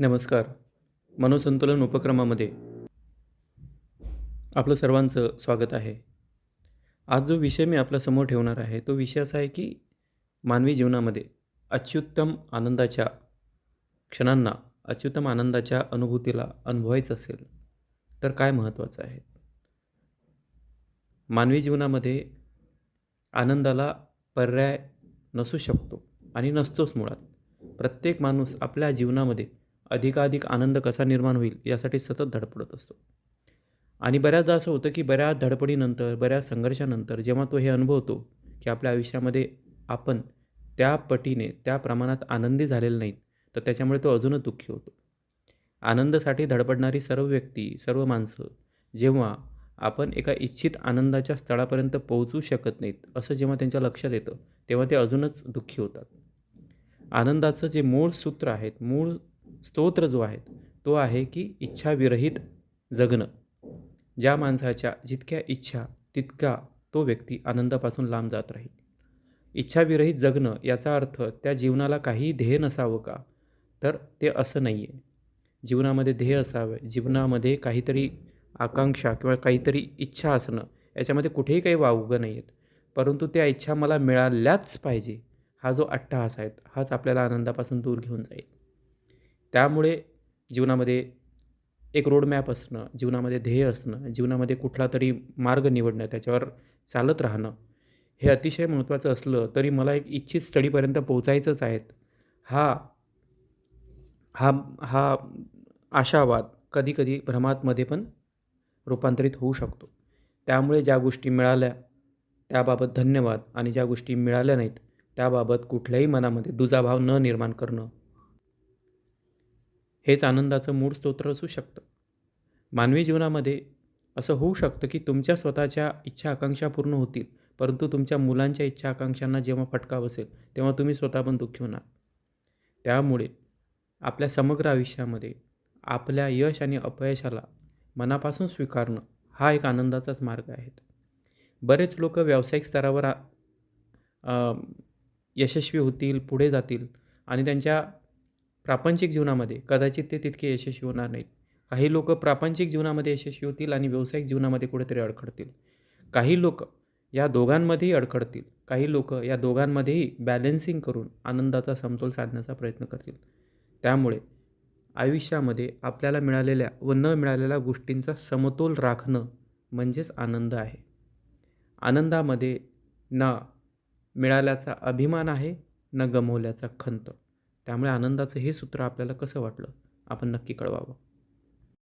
नमस्कार. मनोसंतुलन उपक्रमामध्ये आपलं सर्वांचं स्वागत आहे. आज जो विषय मी आपल्यासमोर ठेवणार आहे तो विषय असा आहे की मानवी जीवनामध्ये अत्युत्तम आनंदाच्या क्षणांना अत्युत्तम आनंदाच्या अनुभूतीला अनुभवायचं असेल तर काय महत्त्वाचं आहे? मानवी जीवनामध्ये आनंदाला पर्याय नसू शकतो आणि नसतोच मुळात. प्रत्येक माणूस आपल्या जीवनामध्ये अधिकाधिक आनंद कसा निर्माण होईल यासाठी सतत धडपडत असतो. आणि बऱ्याचदा असं होतं की बऱ्याच धडपडीनंतर बऱ्याच संघर्षानंतर जेव्हा तो हे अनुभवतो की आपल्या आयुष्यामध्ये आपण त्या पटीने त्या प्रमाणात आनंदी झालेला नाहीत तर त्याच्यामुळे तो अजूनच दुःखी होतो. आनंदासाठी धडपडणारी सर्व व्यक्ती सर्व माणसं जेव्हा आपण एका इच्छित आनंदाच्या स्थळापर्यंत पोहोचू शकत नाहीत असं जेव्हा त्यांच्या लक्षात येतं तेव्हा ते अजूनच दुःखी होतात. आनंदाचं जे मूळ सूत्र आहेत मूळ स्तोत्र जो आहे तो आहे की इच्छाविरहित जगणं. ज्या माणसाच्या जितक्या इच्छा तितका तो व्यक्ती आनंदापासून लांब जात राहील. इच्छाविरहित जगणं याचा अर्थ त्या जीवनाला काही ध्येय नसावं का? तर ते असं नाही आहे जीवनामध्ये ध्येय असावं जीवनामध्ये काहीतरी आकांक्षा किंवा काहीतरी इच्छा असणं याच्यामध्ये कुठेही काही वावगं नाही आहेत परंतु त्या इच्छा मला मिळाल्याच पाहिजे हा जो अट्टहास आहे हाच आपल्याला आनंदापासून दूर घेऊन जाईल. त्यामुळे जीवनामध्ये एक रोडमॅप असणं जीवनामध्ये ध्येय असणं जीवनामध्ये कुठला तरी मार्ग निवडणं त्याच्यावर चालत राहणं हे अतिशय महत्त्वाचं असलं तरी मला एक इच्छित स्थळीपर्यंत पोहोचायचंच आहेत हा हा हा आशावाद कधीकधी भ्रमातमध्ये पण रूपांतरित होऊ शकतो. त्यामुळे ज्या गोष्टी मिळाल्या त्याबाबत धन्यवाद आणि ज्या गोष्टी मिळाल्या नाहीत त्याबाबत कुठल्याही मनामध्ये दुजाभाव न निर्माण करणं हेच आनंदाचं मूळ स्तोत्र असू शकतं. मानवी जीवनामध्ये असं होऊ शकतं की तुमच्या स्वतःच्या इच्छा आकांक्षा पूर्ण होतील परंतु तुमच्या मुलांच्या इच्छा आकांक्षांना जेव्हा फटका बसेल तेव्हा तुम्ही स्वतः पण दुःखी होणार. त्यामुळे आपल्या समग्र आयुष्यामध्ये आपल्या यश आणि अपयशाला मनापासून स्वीकारणं हा एक आनंदाचाच मार्ग आहे. बरेच लोक व्यावसायिक स्तरावर यशस्वी होतील पुढे जातील आणि त्यांच्या प्रापंचिक जीवनामध्ये कदाचित ते तितके यशस्वी होणार नाहीत. काही लोक प्रापंचिक जीवनामध्ये यशस्वी होतील आणि व्यावसायिक जीवनामध्ये कुठेतरी अडखडतील. काही लोक या दोघांमध्येही अडखडतील. काही लोक या दोघांमध्येही बॅलेन्सिंग करून आनंदाचा समतोल साधण्याचा प्रयत्न करतील. त्यामुळे आयुष्यामध्ये आपल्याला मिळालेल्या व न मिळालेल्या गोष्टींचा समतोल राखणं म्हणजेच आनंद आहे. आनंदामध्ये ना मिळाल्याचा अभिमान आहे न गमवल्याचा खंत. त्यामुळे आनंदाचं हे सूत्र आपल्याला कसं वाटलं आपण नक्की कळवावं.